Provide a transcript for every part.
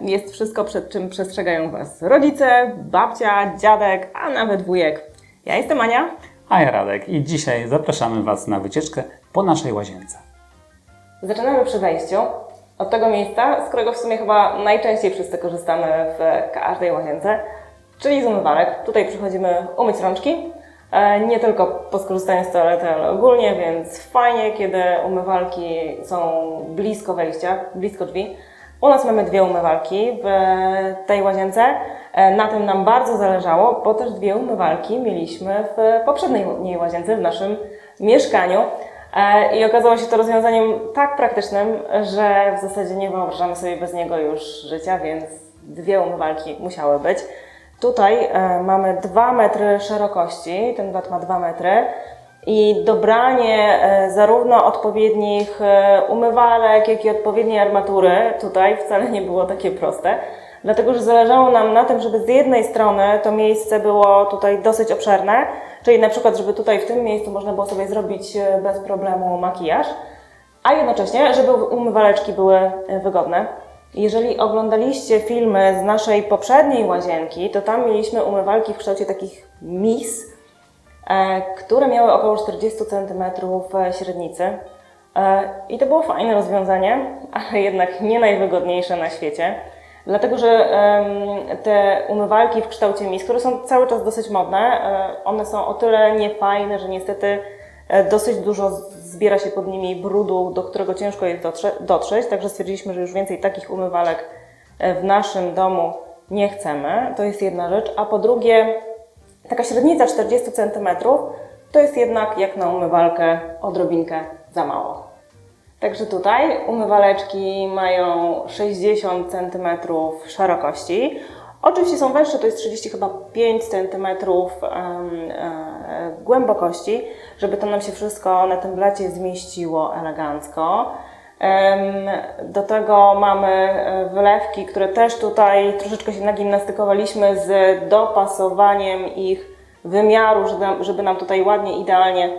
Jest wszystko, przed czym przestrzegają Was rodzice, babcia, dziadek, a nawet wujek. Ja jestem Ania. A ja Radek i dzisiaj zapraszamy Was na wycieczkę po naszej łazience. Zaczynamy przy wejściu od tego miejsca, z którego w sumie chyba najczęściej wszyscy korzystamy w każdej łazience, czyli z umywalek. Tutaj przychodzimy umyć rączki, e, nie tylko po skorzystaniu z toalety, ale ogólnie, więc fajnie, kiedy umywalki są blisko wejścia, blisko drzwi. U nas mamy dwie umywalki w tej łazience. E, Na tym nam bardzo zależało, bo też dwie umywalki mieliśmy w poprzedniej niej łazience, w naszym mieszkaniu. E, I okazało się to rozwiązaniem tak praktycznym, że w zasadzie nie wyobrażamy sobie bez niego już życia, więc dwie umywalki musiały być. Tutaj e, mamy 2 metry szerokości, ten blat ma 2 metry i dobranie e, zarówno odpowiednich e, umywalek, jak i odpowiedniej armatury tutaj wcale nie było takie proste. Dlatego, że zależało nam na tym, żeby z jednej strony to miejsce było tutaj dosyć obszerne, czyli na przykład, żeby tutaj w tym miejscu można było sobie zrobić e, bez problemu makijaż, a jednocześnie, żeby umywaleczki były wygodne. Jeżeli oglądaliście filmy z naszej poprzedniej łazienki, to tam mieliśmy umywalki w kształcie takich mis, które miały około 40 cm średnicy. E, I to było fajne rozwiązanie, ale jednak nie najwygodniejsze na świecie. Dlatego, że te umywalki w kształcie mis, które są cały czas dosyć modne, e, one są o tyle niefajne, że niestety e, dosyć dużo zbiera się pod nimi brudu, do którego ciężko jest dotrze- dotrzeć. Także stwierdziliśmy, że już więcej takich umywalek e, w naszym domu nie chcemy. To jest jedna rzecz. A po drugie, taka średnica 40 cm to jest jednak jak na umywalkę odrobinkę za mało. Także tutaj umywaleczki mają 60 cm szerokości. Oczywiście są węższe, to jest 30 chyba 5 cm e, głębokości, żeby to nam się wszystko na tym blacie zmieściło elegancko. Do tego mamy e, wylewki, które też tutaj troszeczkę się nagimnastykowaliśmy z dopasowaniem ich wymiaru, żeby, nam- tutaj ładnie, idealnie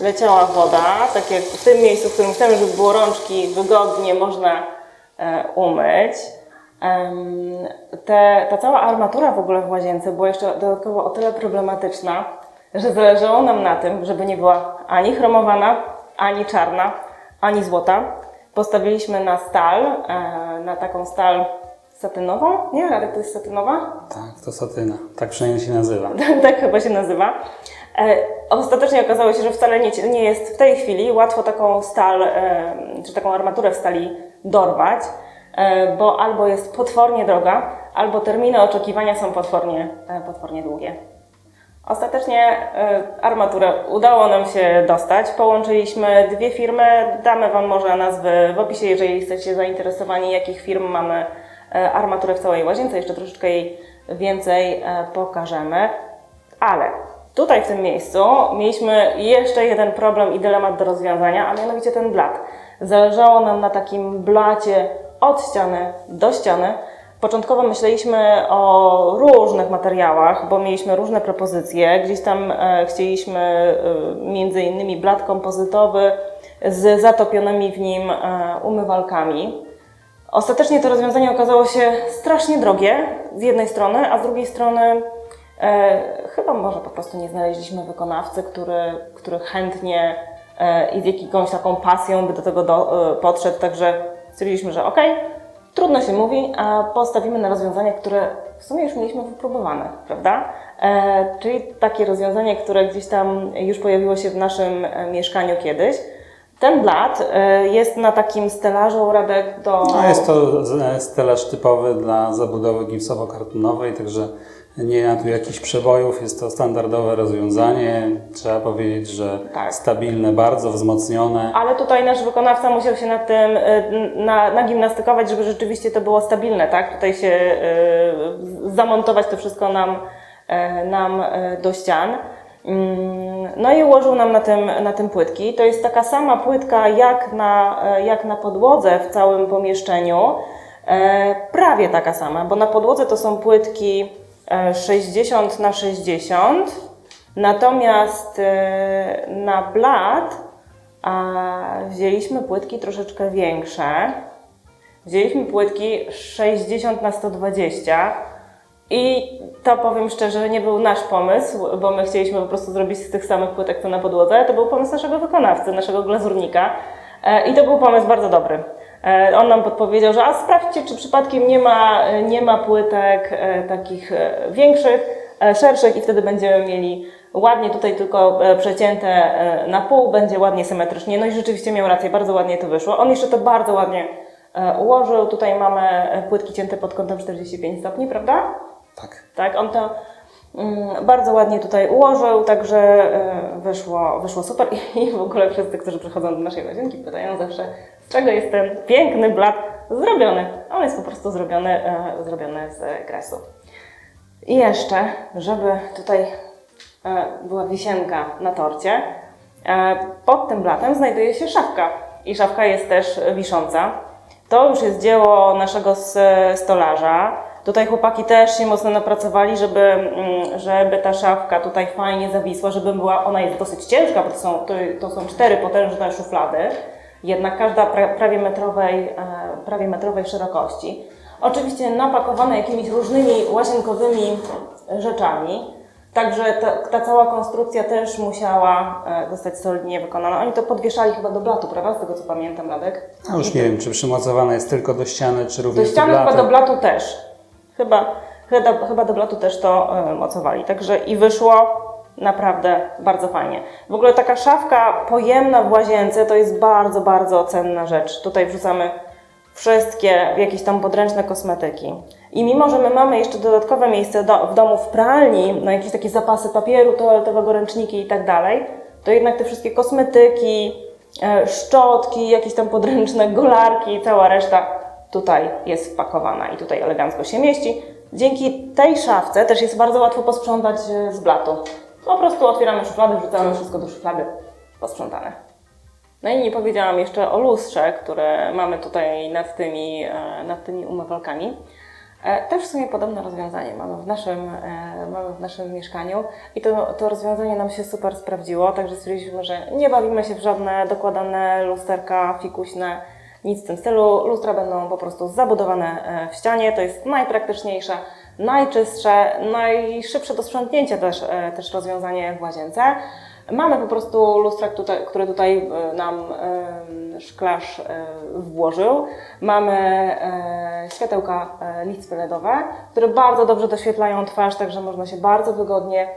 leciała woda, tak jak w tym miejscu, w którym chcemy, żeby było rączki wygodnie można e, umyć. Te, ta cała armatura w ogóle w łazience była jeszcze dodatkowo o tyle problematyczna, że zależało nam na tym, żeby nie była ani chromowana, ani czarna, ani złota. Postawiliśmy na stal, e, na taką stal satynową. Nie, Radek, to jest satynowa? Tak, to satyna. Tak przynajmniej się nazywa. tak chyba się nazywa. E, Ostatecznie okazało się, że wcale nie, nie jest w tej chwili łatwo taką stal, e, czy taką armaturę w stali dorwać, bo albo jest potwornie droga, albo terminy oczekiwania są potwornie, potwornie długie. Ostatecznie e, armaturę udało nam się dostać. Połączyliśmy dwie firmy. Damy Wam może nazwy w opisie, jeżeli jesteście zainteresowani, jakich firm mamy e, armaturę w całej łazience. Jeszcze troszeczkę jej więcej e, pokażemy. Ale tutaj w tym miejscu mieliśmy jeszcze jeden problem i dylemat do rozwiązania, a mianowicie ten blat. Zależało nam na takim blacie od ściany do ściany. Początkowo myśleliśmy o różnych materiałach, bo mieliśmy różne propozycje. Gdzieś tam e, chcieliśmy e, między innymi blat kompozytowy z zatopionymi w nim e, umywalkami. Ostatecznie to rozwiązanie okazało się strasznie drogie z jednej strony, a z drugiej strony e, chyba może po prostu nie znaleźliśmy wykonawcy, który, który chętnie e, i z jakąś taką pasją by do tego do, e, podszedł, także stwierdziliśmy, że okej, trudno się mówi, a postawimy na rozwiązanie, które w sumie już mieliśmy wypróbowane, prawda? E, czyli takie rozwiązanie, które gdzieś tam już pojawiło się w naszym e, mieszkaniu kiedyś. Ten blat e, jest na takim stelażu, Radek, do... No, jest to z- stelaż typowy dla zabudowy gipsowo-kartonowej, także nie ma tu jakichś przebojów, jest to standardowe rozwiązanie. Trzeba powiedzieć, że Tak. stabilne, bardzo wzmocnione. Ale tutaj nasz wykonawca musiał się nad tym y, na, nagimnastykować, żeby rzeczywiście to było stabilne, tak? Tutaj się y, zamontować to wszystko nam, y, nam y, do ścian. Mm, No i ułożył nam na tym, na tym płytki. To jest taka sama płytka jak na, y, jak na podłodze w całym pomieszczeniu. E, Prawie taka sama, bo na podłodze to są płytki e, 60 na 60, natomiast e, na blat wzięliśmy płytki troszeczkę większe, Wzięliśmy płytki 60 na 120 i to powiem szczerze, nie był nasz pomysł, bo my chcieliśmy po prostu zrobić z tych samych płytek co na podłodze. To był pomysł naszego wykonawcy, naszego glazurnika E, i to był pomysł bardzo dobry. E, On nam podpowiedział, że a sprawdźcie, czy przypadkiem nie ma, nie ma płytek e, takich e, większych, szerszych i wtedy będziemy mieli ładnie tutaj tylko przecięte na pół, będzie ładnie symetrycznie. No i rzeczywiście miał rację, bardzo ładnie to wyszło. On jeszcze to bardzo ładnie ułożył. Tutaj mamy płytki cięte pod kątem 45 stopni, prawda? Tak. Tak, on to mm, bardzo ładnie tutaj ułożył, także wyszło, wyszło super i w ogóle wszyscy, którzy przychodzą do naszej łazienki pytają zawsze, z czego jest ten piękny blat zrobiony. On jest po prostu zrobiony, e, zrobiony z kresu. I jeszcze, żeby tutaj e, była wisienka na torcie, e, pod tym blatem znajduje się szafka i szafka jest też wisząca. To już jest dzieło naszego stolarza. Tutaj chłopaki też się mocno napracowali, żeby, mm, żeby ta szafka tutaj fajnie zawisła, żeby była, ona jest dosyć ciężka, bo to są, to, to są cztery potężne szuflady, jednak każda pra, prawie, metrowej, e, prawie metrowej szerokości. Oczywiście napakowane jakimiś różnymi łazienkowymi rzeczami, także ta, ta cała konstrukcja też musiała e, zostać solidnie wykonana. Oni to podwieszali chyba do blatu, prawda? Z tego co pamiętam, Radek? A już nie wiem, czy przymocowana jest tylko do ściany, czy Do również do, ściany chyba do blatu też. Chyba, chyba, chyba do blatu też to e, mocowali. Także i wyszło naprawdę bardzo fajnie. W ogóle taka szafka pojemna w łazience to jest bardzo, bardzo cenna rzecz. Tutaj wrzucamy wszystkie jakieś tam podręczne kosmetyki. I mimo, że my mamy jeszcze dodatkowe miejsce do, w domu w pralni, na jakieś takie zapasy papieru toaletowego, ręczniki i tak dalej, to jednak te wszystkie kosmetyki, e, szczotki, jakieś tam podręczne golarki i cała reszta tutaj jest wpakowana i tutaj elegancko się mieści. Dzięki tej szafce też jest bardzo łatwo posprzątać e, z blatu. Po prostu otwieramy szuflady, wrzucamy wszystko do szuflady, posprzątane. No i nie powiedziałam jeszcze o lustrze, które mamy tutaj nad tymi, e, nad tymi umywalkami. E, Też w sumie podobne rozwiązanie mamy w naszym, e, mamy w naszym mieszkaniu i to, to rozwiązanie nam się super sprawdziło, także stwierdziliśmy, że nie bawimy się w żadne dokładane lusterka fikuśne, nic w tym stylu. Lustra będą po prostu zabudowane w ścianie, to jest najpraktyczniejsze, najczystsze, najszybsze do sprzątnięcia też, e, też rozwiązanie w łazience. Mamy po prostu lustra, które tutaj e, nam e, szklarz włożył. Mamy światełka liczby LEDowe, które bardzo dobrze doświetlają twarz, także można się bardzo wygodnie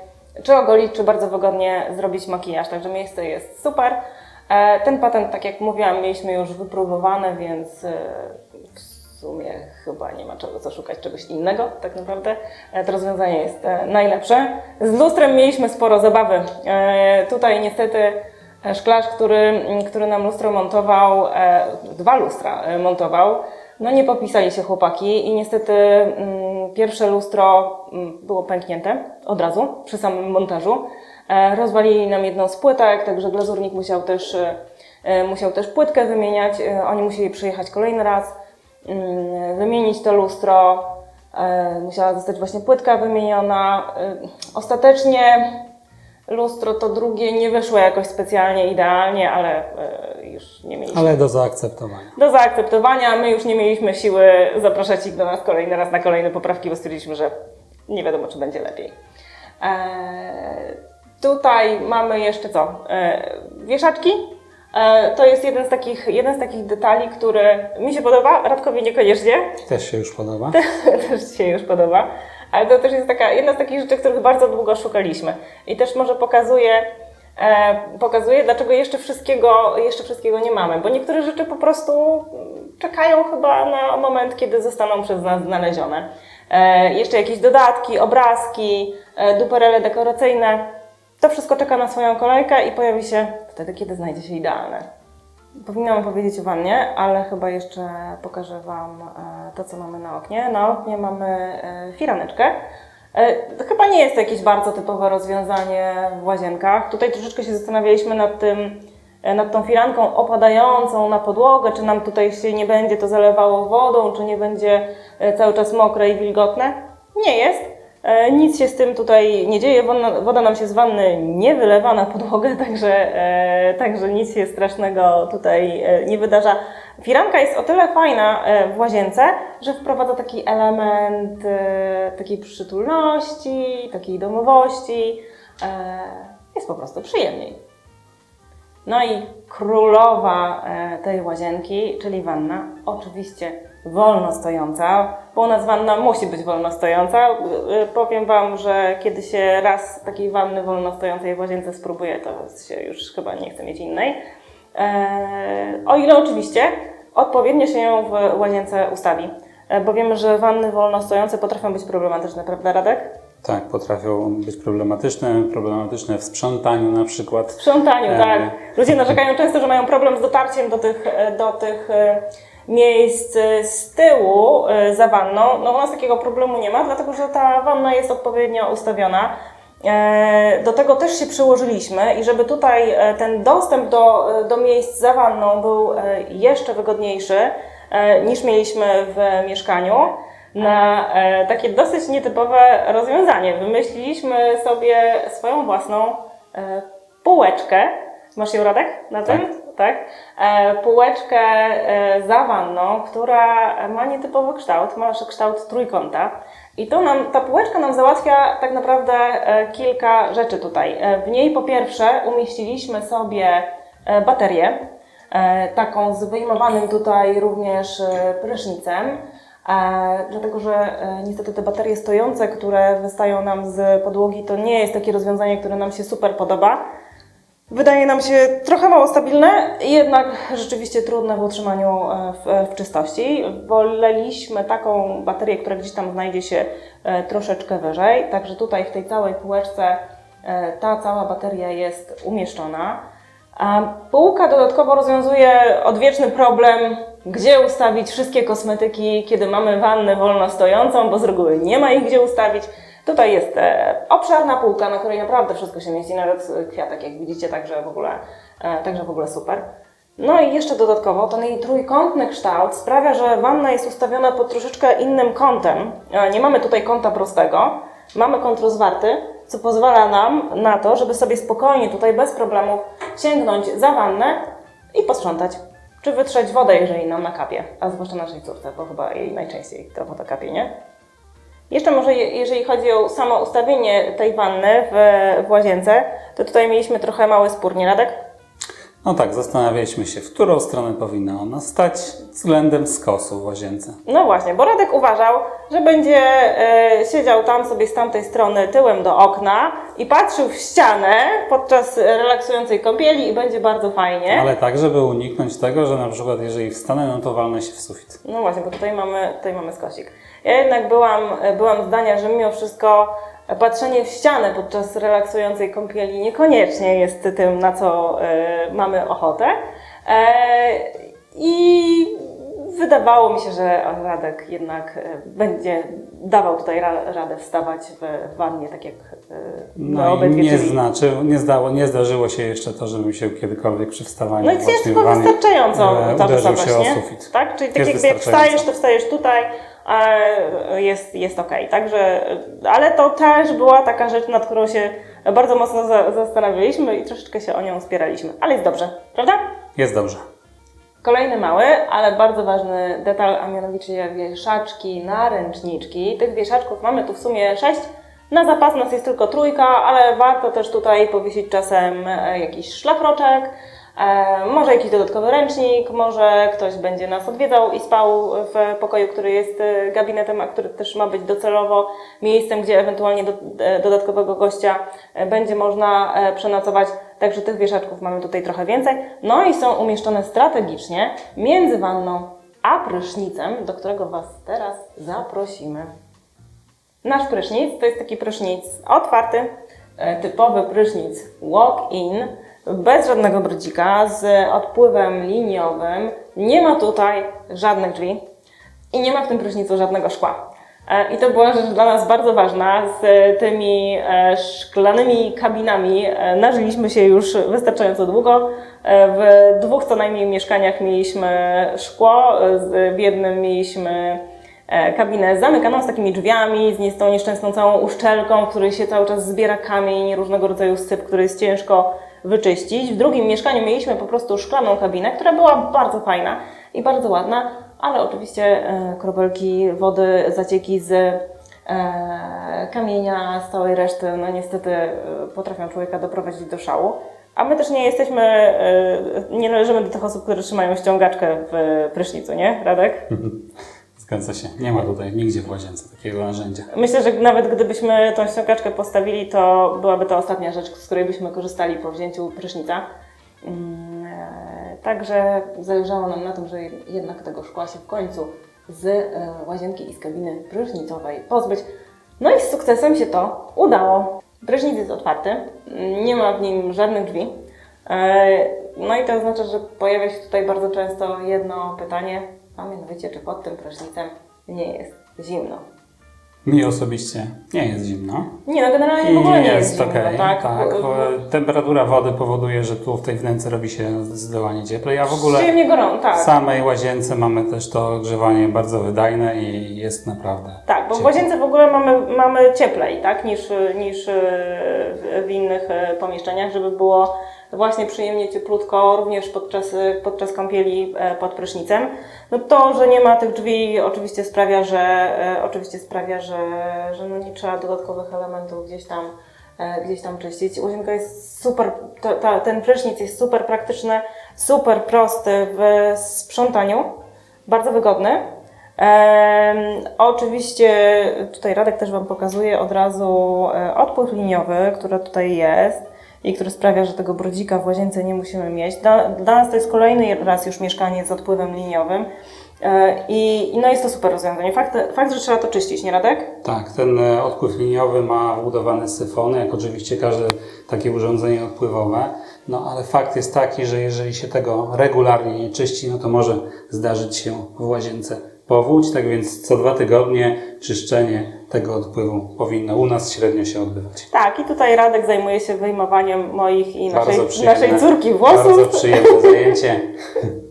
czy ogolić, czy bardzo wygodnie zrobić makijaż. Także miejsce jest super. Ten patent, tak jak mówiłam, mieliśmy już wypróbowany, więc sumie chyba nie ma czego co szukać czegoś innego, tak naprawdę. E, To rozwiązanie jest e, najlepsze. Z lustrem mieliśmy sporo zabawy. E, Tutaj niestety szklarz, który, m, który nam lustro montował, dwa lustra montował, no nie popisali się chłopaki i niestety mm, pierwsze lustro mm, było pęknięte od razu przy samym montażu. Rozwalili nam jedną z płytek, także glazurnik musiał też, musiał też płytkę wymieniać. Oni musieli przyjechać kolejny raz, mm, wymienić to lustro. E, Musiała zostać właśnie płytka wymieniona. E, Ostatecznie lustro to drugie nie wyszło jakoś specjalnie idealnie, ale e, już nie mieliśmy Ale do zaakceptowania. do zaakceptowania. My już nie mieliśmy siły zapraszać ich do nas kolejny raz na kolejne poprawki, bo stwierdziliśmy, że nie wiadomo, czy będzie lepiej. Eee, tutaj mamy jeszcze co? Eee, wieszaczki. Eee, to jest jeden z, takich, jeden z takich detali, który mi się podoba, Radkowi niekoniecznie. Też się już podoba. też się już podoba. Ale to też jest taka, jedna z takich rzeczy, których bardzo długo szukaliśmy. I też może pokazuje, e, pokazuje, dlaczego jeszcze wszystkiego, jeszcze wszystkiego nie mamy. Bo niektóre rzeczy po prostu czekają chyba na moment, kiedy zostaną przez nas znalezione. E, jeszcze jakieś dodatki, obrazki, e, duperele dekoracyjne. To wszystko czeka na swoją kolejkę i pojawi się wtedy, kiedy znajdzie się idealne. Powinnam powiedzieć o wannie, ale chyba jeszcze pokażę Wam e, to, co mamy na oknie. Na oknie mamy e, firaneczkę. E, Chyba nie jest to jakieś bardzo typowe rozwiązanie w łazienkach. Tutaj troszeczkę się zastanawialiśmy nad tym, nad tą firanką opadającą na podłogę, czy nam tutaj się nie będzie to zalewało wodą, czy nie będzie cały czas mokre i wilgotne. Nie jest. E, Nic się z tym tutaj nie dzieje, woda, nam się z wanny nie wylewa na podłogę, także, e, także nic się strasznego tutaj e, nie wydarza. Firanka jest o tyle fajna w łazience, że wprowadza taki element takiej przytulności, takiej domowości. Jest po prostu przyjemniej. No i królowa tej łazienki, czyli wanna, oczywiście wolno stojąca, bo u nas wanna musi być wolno stojąca. E, Powiem Wam, że kiedy się raz takiej wanny wolno stojącej w łazience spróbuję, to się już chyba nie chcę mieć innej. E, O ile oczywiście odpowiednio się ją w łazience ustawi. E, Bo wiemy, że wanny wolno stojące potrafią być problematyczne, prawda Radek? Tak, potrafią być problematyczne, problematyczne w sprzątaniu na przykład. W sprzątaniu, E. tak. Ludzie narzekają często, że mają problem z dotarciem do tych, do tych miejsc z tyłu e, za wanną. No u nas takiego problemu nie ma, dlatego że ta wanna jest odpowiednio ustawiona. E, Do tego też się przyłożyliśmy i żeby tutaj e, ten dostęp do, do miejsc za wanną był jeszcze wygodniejszy niż mieliśmy w mieszkaniu, na takie dosyć nietypowe rozwiązanie. Wymyśliliśmy sobie swoją własną półeczkę. Masz ją Radek na tym? Tak. E, półeczkę e, za wanną, która ma nietypowy kształt, ma kształt trójkąta. I to nam, ta półeczka nam załatwia tak naprawdę e, kilka rzeczy tutaj. W niej po pierwsze umieściliśmy sobie baterię, taką z wyjmowanym tutaj również prysznicem. Dlatego, że niestety te baterie stojące, które wystają nam z podłogi, to nie jest takie rozwiązanie, które nam się super podoba. Wydaje nam się trochę mało stabilne, jednak rzeczywiście trudne w utrzymaniu e, w, w czystości. Woleliśmy taką baterię, która gdzieś tam znajdzie się e, troszeczkę wyżej, także tutaj w tej całej półeczce e, ta cała bateria jest umieszczona. Półka dodatkowo rozwiązuje odwieczny problem, gdzie ustawić wszystkie kosmetyki, kiedy mamy wannę wolno stojącą, bo z reguły nie ma ich gdzie ustawić. Tutaj jest e, obszerna półka, na której naprawdę wszystko się mieści, nawet kwiatek, jak widzicie, także w ogóle, e, także w ogóle super. No i jeszcze dodatkowo ten jej trójkątny kształt sprawia, że wanna jest ustawiona pod troszeczkę innym kątem. E, Nie mamy tutaj kąta prostego, mamy kąt rozwarty, co pozwala nam na to, żeby sobie spokojnie tutaj bez problemów sięgnąć za wannę i posprzątać. Czy wytrzeć wodę, jeżeli nam nakapie, a zwłaszcza naszej córce, bo chyba jej najczęściej ta woda kapie, nie? Jeszcze może je- jeżeli chodzi o samo ustawienie tej wanny w, w łazience, to tutaj mieliśmy trochę mały spór, nie Radek? No tak, zastanawialiśmy się, w którą stronę powinna ona stać względem skosu w łazience. No właśnie, bo Radek uważał, że będzie e, siedział tam sobie z tamtej strony tyłem do okna i patrzył w ścianę podczas relaksującej kąpieli i będzie bardzo fajnie. Ale tak, żeby uniknąć tego, że na przykład jeżeli wstanę, no to walnę się w sufit. No właśnie, bo tutaj mamy, tutaj mamy skosik. Ja jednak byłam, byłam zdania, że mimo wszystko patrzenie w ścianę podczas relaksującej kąpieli niekoniecznie jest tym, na co e, mamy ochotę. E, I wydawało mi się, że Radek jednak e, będzie dawał tutaj ra, radę wstawać w wannie, tak jak No i obydwie. nie, czyli- znaczy, nie, zdało, nie zdarzyło się jeszcze to, żebym się kiedykolwiek przy wstawaniu No i jest tylko wystarczająco ta uderzył wysokość, się o nie? sufit. Tak? Czyli tak Jest jakby jak wstajesz, to wstajesz tutaj, jest, jest okej. Także, ale to też była taka rzecz, nad którą się bardzo mocno za, zastanawialiśmy i troszeczkę się o nią spieraliśmy. Ale jest dobrze, prawda? Jest dobrze. Kolejny mały, ale bardzo ważny detal, a mianowicie wieszaczki na ręczniczki. Tych wieszaczków mamy tu w sumie sześć. Na zapas nas jest tylko trójka, ale warto też tutaj powiesić czasem e, jakiś szlafroczek, może jakiś dodatkowy ręcznik, może ktoś będzie nas odwiedzał i spał w pokoju, który jest e, gabinetem, a który też ma być docelowo miejscem, gdzie ewentualnie do, e, dodatkowego gościa e, będzie można e, przenocować. Także tych wieszaczków mamy tutaj trochę więcej. No i są umieszczone strategicznie między wanną a prysznicem, do którego Was teraz zaprosimy. Nasz prysznic to jest taki prysznic otwarty, e, typowy prysznic walk-in, bez żadnego brydzika, z odpływem liniowym. Nie ma tutaj żadnych drzwi i nie ma w tym prysznicu żadnego szkła. E, I to była rzecz dla nas bardzo ważna. Z tymi e, szklanymi kabinami e, nażyliśmy się już wystarczająco długo. W dwóch co najmniej mieszkaniach mieliśmy szkło, w jednym mieliśmy kabinę zamykaną z takimi drzwiami, z tą nieszczęsną całą uszczelką, w której się cały czas zbiera kamień, różnego rodzaju syp, który jest ciężko wyczyścić. W drugim mieszkaniu mieliśmy po prostu szklaną kabinę, która była bardzo fajna i bardzo ładna, ale oczywiście e, kropelki wody, zacieki z e, kamienia, z całej reszty, no niestety e, potrafią człowieka doprowadzić do szału. A my też nie jesteśmy, nie należymy do tych osób, które trzymają ściągaczkę w prysznicu, nie, Radek? Zgadza się. Nie ma tutaj nigdzie w łazience takiego narzędzia. Myślę, że nawet gdybyśmy tą ściągaczkę postawili, to byłaby to ostatnia rzecz, z której byśmy korzystali po wzięciu prysznica. Mm, e, Także zależało nam na tym, że jednak tego szkła się w końcu z e, łazienki i z kabiny prysznicowej pozbyć. No i z sukcesem się to udało. Prysznic jest otwarty, nie ma w nim żadnych drzwi. E, No i to oznacza, że pojawia się tutaj bardzo często jedno pytanie, a mianowicie, czy pod tym prysznicem nie jest zimno. Mi osobiście nie jest zimno. Nie, no generalnie w ogóle nie jest, zimno, okej, tak? tak. W- bo Temperatura wody powoduje, że tu w tej wnęce robi się zdecydowanie cieplej, a w ogóle Przyjemnie gorąco, w tak. samej łazience mamy też to ogrzewanie bardzo wydajne i jest naprawdę Tak, bo w łazience w ogóle mamy, mamy cieplej, tak, niż, niż e, w- w innych e, pomieszczeniach, żeby było właśnie przyjemnie cieplutko, również podczas, podczas kąpieli e, pod prysznicem. No to, że nie ma tych drzwi oczywiście sprawia, że, e, oczywiście sprawia, że, że no nie trzeba dodatkowych elementów gdzieś tam, e, gdzieś tam czyścić. Łazienka jest super, ten prysznic jest super praktyczny, super prosty w sprzątaniu, bardzo wygodny. Oczywiście tutaj Radek też Wam pokazuje od razu odpływ liniowy, który tutaj jest i który sprawia, że tego brodzika w łazience nie musimy mieć. Dla, dla nas to jest kolejny raz już mieszkanie z odpływem liniowym e, i, no jest to super rozwiązanie. Fakt, fakt, że trzeba to czyścić, nie Radek? Tak, ten e, odpływ liniowy ma wbudowane syfony, jak oczywiście każde takie urządzenie odpływowe. No ale fakt jest taki, że jeżeli się tego regularnie nie czyści, no to może zdarzyć się w łazience powódź. Tak więc co dwa tygodnie czyszczenie tego odpływu powinno u nas średnio się odbywać. Tak, i tutaj Radek zajmuje się wyjmowaniem moich i naszej, naszej córki włosów. Bardzo przyjemne zajęcie.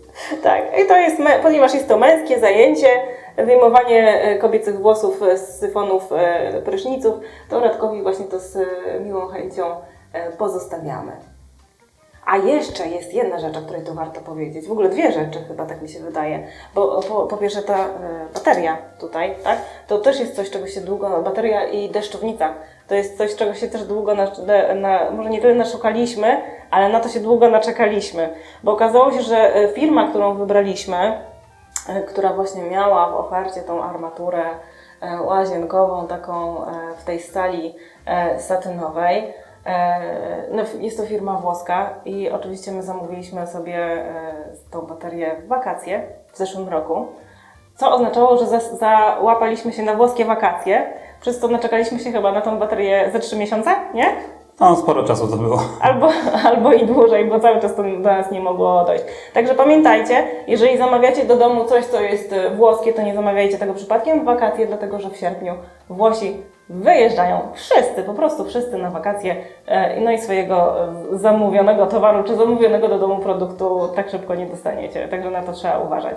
Tak, i to jest, ponieważ jest to męskie zajęcie, wyjmowanie e, kobiecych włosów e, z syfonów e, pryszniców, to Radkowi właśnie to z miłą chęcią pozostawiamy. A jeszcze jest jedna rzecz, o której tu warto powiedzieć. W ogóle dwie rzeczy chyba, tak mi się wydaje. Bo po, po pierwsze ta e, bateria tutaj, tak? To też jest coś, czego się długo, bateria i deszczownica. To jest coś, czego się też długo, na, na, może nie tyle naszukaliśmy, ale na to się długo naczekaliśmy. Bo okazało się, że e, firma, którą wybraliśmy, e, która właśnie miała w ofercie tą armaturę e, łazienkową, taką e, w tej stali e, satynowej. E, No, jest to firma włoska i oczywiście my zamówiliśmy sobie e, tą baterię w wakacje w zeszłym roku, co oznaczało, że za- załapaliśmy się na włoskie wakacje, przez co naczekaliśmy się chyba na tą baterię ze 3 miesiące, nie? No, sporo czasu to było. Albo, albo i dłużej, bo cały czas to do nas nie mogło dojść. Także pamiętajcie, jeżeli zamawiacie do domu coś, co jest e, włoskie, to nie zamawiajcie tego przypadkiem w wakacje, dlatego że w sierpniu Włosi wyjeżdżają wszyscy, po prostu wszyscy na wakacje, e, no i swojego e, zamówionego towaru czy zamówionego do domu produktu tak szybko nie dostaniecie, także na to trzeba uważać.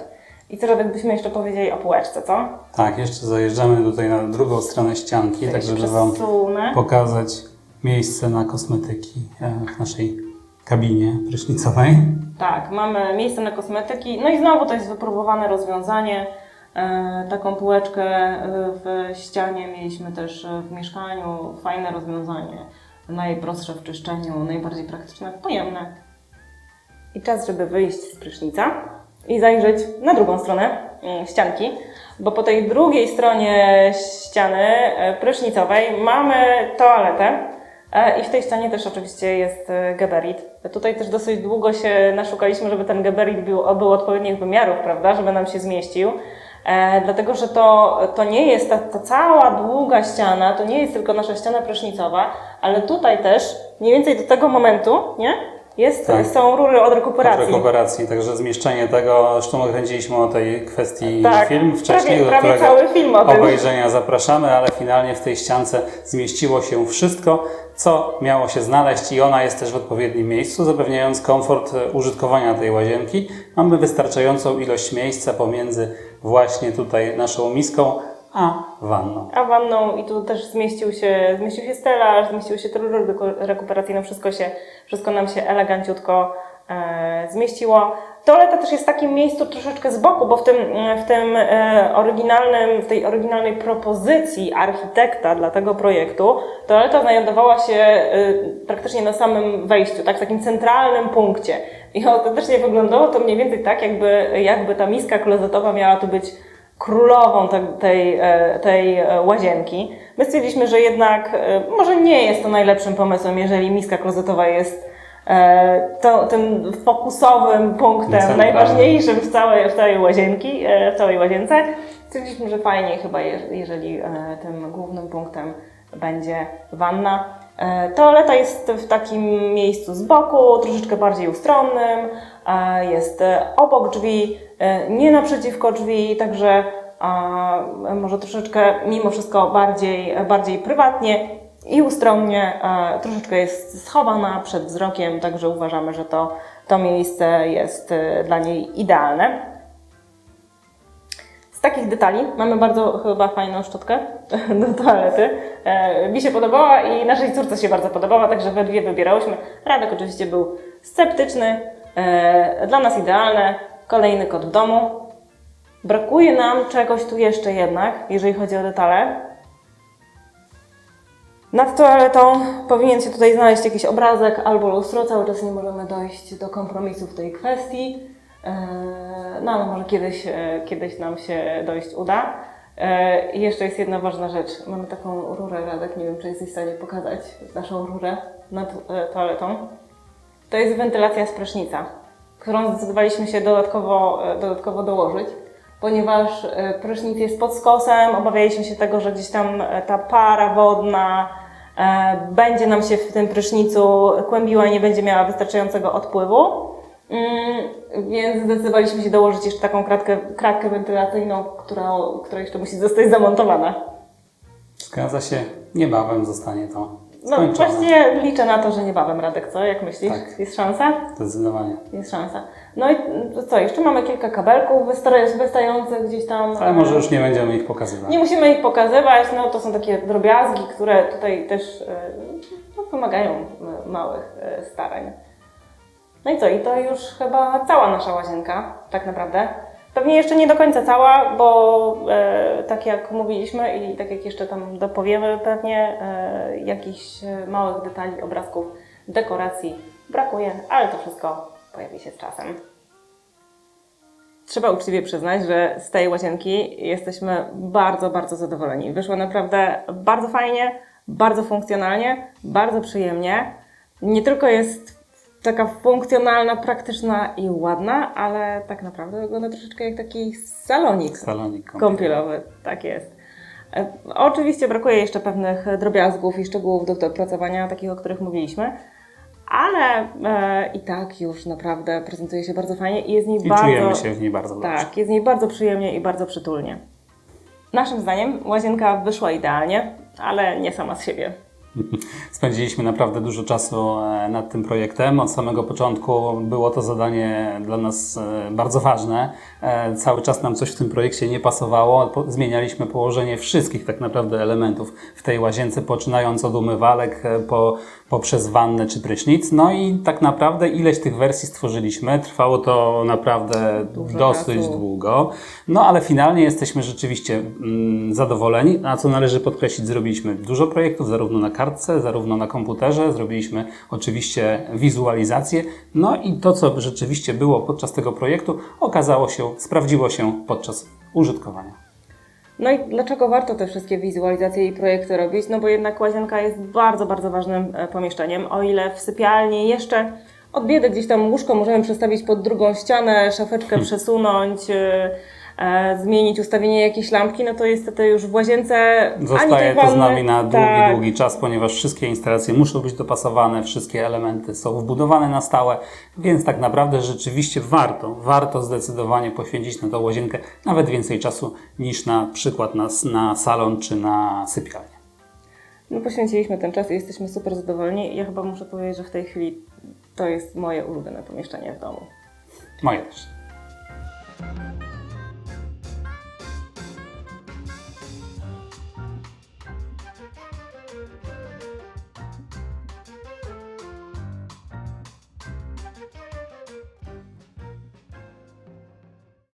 I co, Radek, byśmy jeszcze powiedzieli o półeczce, co? Tak, jeszcze zajeżdżamy tutaj na drugą stronę ścianki, tak żeby Wam pokazać miejsce na kosmetyki e, w naszej kabinie prysznicowej. Tak, mamy miejsce na kosmetyki. No i znowu to jest wypróbowane rozwiązanie. E, taką półeczkę e, w ścianie mieliśmy też e, w mieszkaniu. Fajne rozwiązanie. Najprostsze w czyszczeniu, najbardziej praktyczne, pojemne. I czas, żeby wyjść z prysznica i zajrzeć na drugą stronę ścianki, bo po tej drugiej stronie ściany prysznicowej mamy toaletę. I w tej ścianie też oczywiście jest geberit. Tutaj też dosyć długo się naszukaliśmy, żeby ten geberit był, był odpowiednich wymiarów, prawda, żeby nam się zmieścił. E, dlatego, że to, to nie jest ta, ta cała długa ściana, to nie jest tylko nasza ściana prysznicowa, ale tutaj też, mniej więcej do tego momentu, nie? Jest, Tak. są rury od rekuperacji. Rekuperacji, także zmieszczenie tego, zresztą kręciliśmy o tej kwestii Tak, film wcześniej, prawie- do prawie którego cały film o tym. obejrzenia zapraszamy, ale finalnie w tej ściance zmieściło się wszystko, co miało się znaleźć i ona jest też w odpowiednim miejscu, zapewniając komfort e, użytkowania tej łazienki. Mamy wystarczającą ilość miejsca pomiędzy właśnie tutaj naszą miską, a wanną. A wanną i tu też zmieścił się, zmieścił się stelaż, zmieścił się rur deko- rekuperacyjne, wszystko się, wszystko nam się eleganciutko e, zmieściło. Toaleta też jest w takim miejscu troszeczkę z boku, bo w tym, w tym e, oryginalnym, w tej oryginalnej propozycji architekta dla tego projektu, toaleta znajdowała się e, praktycznie na samym wejściu, tak, w takim centralnym punkcie. I ostatecznie wyglądało to mniej więcej tak, jakby, jakby ta miska klozetowa miała tu być królową te, tej, e, tej e, łazienki. My stwierdziliśmy, że jednak e, może nie jest to najlepszym pomysłem, jeżeli miska klozetowa jest to, tym fokusowym punktem, najważniejszym w całej, w całej łazienki, w całej łazience. Stwierdziliśmy, że fajnie chyba, je- jeżeli tym głównym punktem będzie wanna. Toaleta jest w takim miejscu z boku, troszeczkę bardziej ustronnym, jest e, obok drzwi, e, nie naprzeciwko drzwi, także może troszeczkę mimo wszystko bardziej, bardziej prywatnie i ustronnie, troszeczkę jest schowana przed wzrokiem, także uważamy, że to, to miejsce jest e, dla niej idealne. Z takich detali mamy bardzo chyba fajną szczotkę do toalety. Mi się podobała i naszej córce się bardzo podobała, także we dwie wybierałyśmy. Radek oczywiście był sceptyczny, dla nas idealne. Kolejny kot w domu. Brakuje nam czegoś tu jeszcze jednak, jeżeli chodzi o detale. Nad toaletą powinien się tutaj znaleźć jakiś obrazek albo lustro. Cały czas nie możemy dojść do kompromisu w tej kwestii. Eee, No ale może kiedyś, e, kiedyś nam się dojść uda. I jeszcze jest jedna ważna rzecz. Mamy taką rurę, Radek, nie wiem czy jesteś w stanie pokazać naszą rurę nad e, toaletą. To jest wentylacja z prysznica, którą zdecydowaliśmy się dodatkowo, e, dodatkowo dołożyć, ponieważ e, prysznic jest pod skosem, obawialiśmy się tego, że gdzieś tam e, ta para wodna będzie nam się w tym prysznicu kłębiła i nie będzie miała wystarczającego odpływu. Mm, Więc zdecydowaliśmy się dołożyć jeszcze taką kratkę, kratkę wentylacyjną, która, która jeszcze musi zostać zamontowana. Zgadza się, niebawem zostanie to No skończone. właśnie liczę na to, że niebawem Radek, co? Jak myślisz? Tak. Jest szansa? Zdecydowanie. Jest szansa. No i co, jeszcze mamy kilka kabelków wysta- wystających gdzieś tam. Ale może już nie będziemy ich pokazywać. Nie musimy ich pokazywać, no to są takie drobiazgi, które tutaj też e, no, wymagają małych e, starań. No i co, i to już chyba cała nasza łazienka, tak naprawdę. Pewnie jeszcze nie do końca cała, bo e, tak jak mówiliśmy i tak jak jeszcze tam dopowiemy, pewnie e, jakichś e, małych detali, obrazków, dekoracji brakuje, ale to wszystko pojawi się z czasem. Trzeba uczciwie przyznać, że z tej łazienki jesteśmy bardzo, bardzo zadowoleni. Wyszło naprawdę bardzo fajnie, bardzo funkcjonalnie, bardzo przyjemnie. Nie tylko jest taka funkcjonalna, praktyczna i ładna, ale tak naprawdę wygląda troszeczkę jak taki salonik Salonik kąpielowy. Tak jest. E, Oczywiście brakuje jeszcze pewnych drobiazgów i szczegółów do dopracowania, takich, o których mówiliśmy, ale e, i tak już naprawdę prezentuje się bardzo fajnie i jest w niej I bardzo... czujemy się w niej bardzo dobrze. Tak, jest w niej bardzo przyjemnie i bardzo przytulnie. Naszym zdaniem łazienka wyszła idealnie, ale nie sama z siebie. Spędziliśmy naprawdę dużo czasu e, nad tym projektem. Od samego początku było to zadanie dla nas e, bardzo ważne. E, Cały czas nam coś w tym projekcie nie pasowało. Zmienialiśmy położenie wszystkich tak naprawdę elementów w tej łazience, poczynając od umywalek po, poprzez wannę czy prysznic. No i tak naprawdę ileś tych wersji stworzyliśmy. Trwało to naprawdę Dużo dosyć czasu. długo. No ale finalnie jesteśmy rzeczywiście mm, zadowoleni, a co należy podkreślić, zrobiliśmy dużo projektów, zarówno na kartce, zarówno na komputerze, zrobiliśmy oczywiście wizualizację, no i to, co rzeczywiście było podczas tego projektu, okazało się, sprawdziło się podczas użytkowania. No i dlaczego warto te wszystkie wizualizacje i projekty robić? No bo jednak łazienka jest bardzo, bardzo ważnym e, pomieszczeniem. O ile w sypialni jeszcze od biedy gdzieś tam łóżko możemy przestawić pod drugą ścianę, szafeczkę przesunąć, e, e, zmienić ustawienie jakiejś lampki, no to niestety już w łazience Zostaje to z nami na długi, tak, długi czas, ponieważ wszystkie instalacje muszą być dopasowane, wszystkie elementy są wbudowane na stałe, więc tak naprawdę rzeczywiście warto, warto zdecydowanie poświęcić na tą łazienkę nawet więcej czasu niż na przykład na, na salon czy na sypialnię. No poświęciliśmy ten czas i jesteśmy super zadowoleni. Ja chyba muszę powiedzieć, że w tej chwili to jest moje ulubione pomieszczenie w domu. Moje też.